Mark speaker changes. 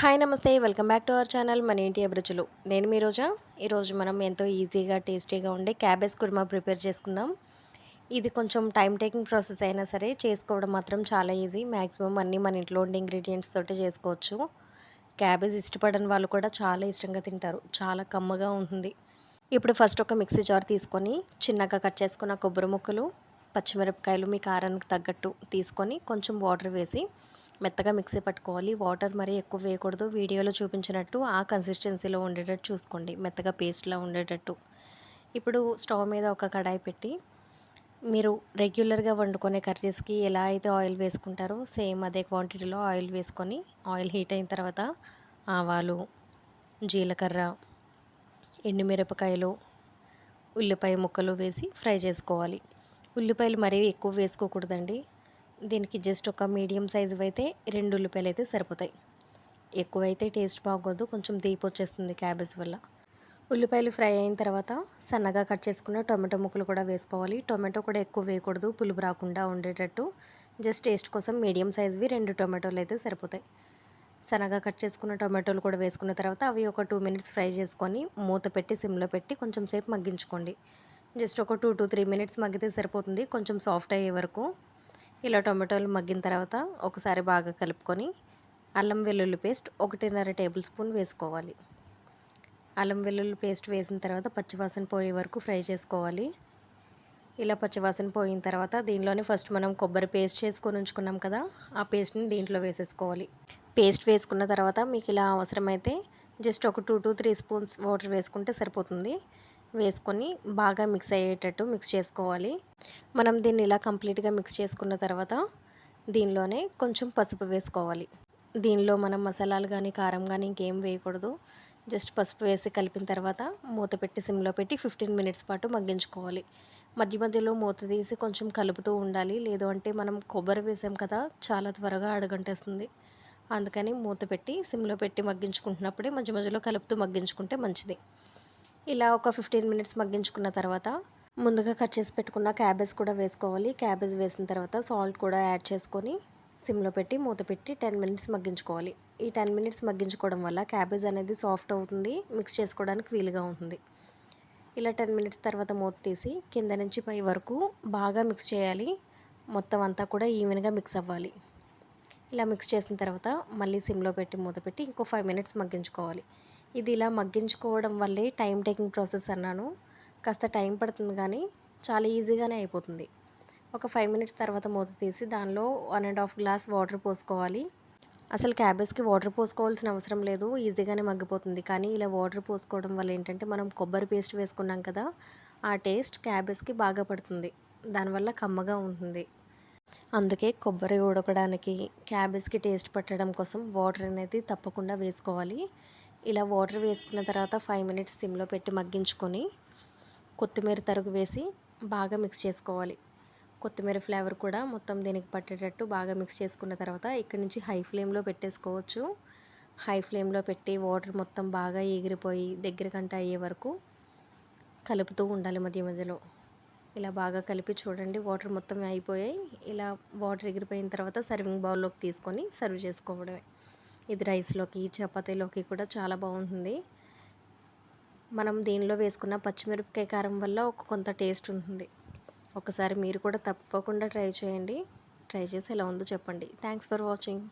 Speaker 1: Hi నమస్తే. Welcome back to our channel మన ఇంటి అభిరుచులు. నేను మీ రోజా. ఈరోజు మనం ఎంతో ఈజీగా టేస్టీగా ఉండే క్యాబేజ్ కుర్మా ప్రిపేర్ చేసుకుందాం. ఇది కొంచెం టైం టేకింగ్ ప్రాసెస్ అయినా సరే చేసుకోవడం మాత్రం చాలా ఈజీ. మ్యాక్సిమం అన్నీ మన ఇంట్లో ఉండే ఇంగ్రీడియంట్స్ తోటి చేసుకోవచ్చు. క్యాబేజ్ ఇష్టపడని వాళ్ళు కూడా చాలా ఇష్టంగా తింటారు. చాలా కమ్మగా ఉంటుంది. ఇప్పుడు ఫస్ట్ ఒక మిక్సీ జార్ తీసుకొని చిన్నగా కట్ చేసుకున్న కొబ్బరి ముక్కలు పచ్చిమిరపకాయలు మీ కారానికి తగ్గట్టు తీసుకొని కొంచెం వాటర్ వేసి మెత్తగా మిక్సీ పట్టుకోవాలి. వాటర్ మరీ ఎక్కువ వేయకూడదు. వీడియోలో చూపించినట్టు ఆ కన్సిస్టెన్సీలో ఉండేటట్టు చూసుకోండి. మెత్తగా పేస్ట్లా ఉండేటట్టు. ఇప్పుడు స్టవ్ మీద ఒక కడాయి పెట్టి మీరు రెగ్యులర్గా వండుకునే కర్రీస్కి ఎలా అయితే ఆయిల్ వేసుకుంటారో సేమ్ అదే క్వాంటిటీలో ఆయిల్ వేసుకొని ఆయిల్ హీట్ అయిన తర్వాత ఆవాలు జీలకర్ర ఎండుమిరపకాయలు ఉల్లిపాయ ముక్కలు వేసి ఫ్రై చేసుకోవాలి. ఉల్లిపాయలు మరీ ఎక్కువ వేసుకోకూడదండి. దీనికి జస్ట్ ఒక మీడియం సైజు అయితే రెండు ఉల్లిపాయలు అయితే సరిపోతాయి. ఎక్కువైతే టేస్ట్ బాగోదు కొంచెం దీపు వచ్చేస్తుంది క్యాబేజ్ వల్ల. ఉల్లిపాయలు ఫ్రై అయిన తర్వాత సన్నగా కట్ చేసుకున్న టొమాటో ముక్కలు కూడా వేసుకోవాలి. టొమాటో కూడా ఎక్కువ వేయకూడదు పులుపు రాకుండా ఉండేటట్టు. జస్ట్ టేస్ట్ కోసం మీడియం సైజ్వి రెండు టొమాటోలు అయితే సరిపోతాయి. సన్నగా కట్ చేసుకున్న టొమాటోలు కూడా వేసుకున్న తర్వాత అవి ఒక టూ మినిట్స్ ఫ్రై చేసుకొని మూత పెట్టి సిమ్లో పెట్టి కొంచెం సేపు మగ్గించుకోండి. జస్ట్ ఒక టూ టు త్రీ మినిట్స్ మగ్గితే సరిపోతుంది కొంచెం సాఫ్ట్ అయ్యే వరకు. ఇలా టొమాటోలు మగ్గిన తర్వాత ఒకసారి బాగా కలుపుకొని అల్లం వెల్లుల్లి పేస్ట్ ఒకటిన్నర టేబుల్ స్పూన్ వేసుకోవాలి. అల్లం వెల్లుల్లి పేస్ట్ వేసిన తర్వాత పచ్చివాసన పోయే వరకు ఫ్రై చేసుకోవాలి. ఇలా పచ్చివాసన పోయిన తర్వాత దీనిలోనే ఫస్ట్ మనం కొబ్బరి పేస్ట్ చేసుకొని ఉంచుకున్నాం కదా ఆ పేస్ట్ని దీంట్లో వేసేసుకోవాలి. పేస్ట్ వేసుకున్న తర్వాత మీకు ఇలా అవసరమైతే జస్ట్ ఒక two to three spoons water వేసుకుంటే సరిపోతుంది. వేసుకొని బాగా మిక్స్ అయ్యేటట్టు మిక్స్ చేసుకోవాలి. మనం దీన్ని ఇలా కంప్లీట్గా మిక్స్ చేసుకున్న తర్వాత దీనిలోనే కొంచెం పసుపు వేసుకోవాలి. దీనిలో మనం మసాలాలు కానీ కారం కానీ ఇంకేం వేయకూడదు. జస్ట్ పసుపు వేసి కలిపిన తర్వాత మూత పెట్టి సిమ్లో పెట్టి ఫిఫ్టీన్ మినిట్స్ పాటు మగ్గించుకోవాలి. మధ్య మధ్యలో మూత తీసి కొంచెం కలుపుతూ ఉండాలి. లేదు అంటే మనం కొబ్బరి వేసాం కదా చాలా త్వరగా అడగంటేస్తుంది. అందుకని మూత పెట్టి సిమ్లో పెట్టి మగ్గించుకుంటున్నప్పుడే మధ్య మధ్యలో కలుపుతూ మగ్గించుకుంటే మంచిది. ఇలా ఒక ఫిఫ్టీన్ మినిట్స్ మగ్గించుకున్న తర్వాత ముందుగా కట్ చేసి పెట్టుకున్న క్యాబేజ్ కూడా వేసుకోవాలి. క్యాబేజ్ వేసిన తర్వాత సాల్ట్ కూడా యాడ్ చేసుకొని సిమ్లో పెట్టి మూత పెట్టి టెన్ మినిట్స్ మగ్గించుకోవాలి. ఈ టెన్ మినిట్స్ మగ్గించుకోవడం వల్ల క్యాబేజ్ అనేది సాఫ్ట్ అవుతుంది మిక్స్ చేసుకోవడానికి వీలుగా ఉంటుంది. ఇలా టెన్ మినిట్స్ తర్వాత మూత తీసి కింద నుంచి పై వరకు బాగా మిక్స్ చేయాలి. మొత్తం అంతా కూడా ఈవెన్గా మిక్స్ అవ్వాలి. ఇలా మిక్స్ చేసిన తర్వాత మళ్ళీ సిమ్లో పెట్టి మూత పెట్టి ఇంకో ఫైవ్ మినిట్స్ మగ్గించుకోవాలి. ఇది ఇలా మగ్గించుకోవడం వల్లే టైం టేకింగ్ ప్రాసెస్ అన్నాను. కాస్త టైం పడుతుంది కానీ చాలా ఈజీగానే అయిపోతుంది. ఒక ఫైవ్ మినిట్స్ తర్వాత మూత తీసి దానిలో one and half glass water పోసుకోవాలి. అసలు క్యాబేజ్కి వాటర్ పోసుకోవాల్సిన అవసరం లేదు ఈజీగానే మగ్గిపోతుంది. కానీ ఇలా వాటర్ పోసుకోవడం వల్ల ఏంటంటే మనం కొబ్బరి పేస్ట్ వేసుకున్నాం కదా ఆ టేస్ట్ క్యాబేజ్కి బాగా పడుతుంది. దానివల్ల కమ్మగా ఉంటుంది. అందుకే కొబ్బరి ఉడకడానికి క్యాబేజ్కి టేస్ట్ పట్టడం కోసం వాటర్ అనేది తప్పకుండా వేసుకోవాలి. ఇలా వాటర్ వేసుకున్న తర్వాత ఫైవ్ మినిట్స్ సిమ్లో పెట్టి మగ్గించుకొని కొత్తిమీర తరుగు వేసి బాగా మిక్స్ చేసుకోవాలి. కొత్తిమీర ఫ్లేవర్ కూడా మొత్తం దీనికి పట్టేటట్టు బాగా మిక్స్ చేసుకున్న తర్వాత ఇక్కడి నుంచి హై ఫ్లేమ్లో పెట్టేసుకోవచ్చు. హై ఫ్లేమ్లో పెట్టి వాటర్ మొత్తం బాగా ఎగిరిపోయి దగ్గరకంట అయ్యే వరకు కలుపుతూ ఉండాలి మధ్య మధ్యలో. ఇలా బాగా కలిపి చూడండి వాటర్ మొత్తం అయిపోయాయి. ఇలా వాటర్ ఎగిరిపోయిన తర్వాత సర్వింగ్ బౌల్లోకి తీసుకొని సర్వ్ చేసుకోవడమే. ఇది రైస్లోకి చపాతీలోకి కూడా చాలా బాగుంటుంది. మనం దీనిలో వేసుకున్న పచ్చిమిరపకాయ కారం వల్ల ఒక కొంత టేస్ట్ ఉంటుంది. ఒకసారి మీరు కూడా తప్పకుండా ట్రై చేయండి. ట్రై చేసి ఎలా ఉందో చెప్పండి. Thanks for watching.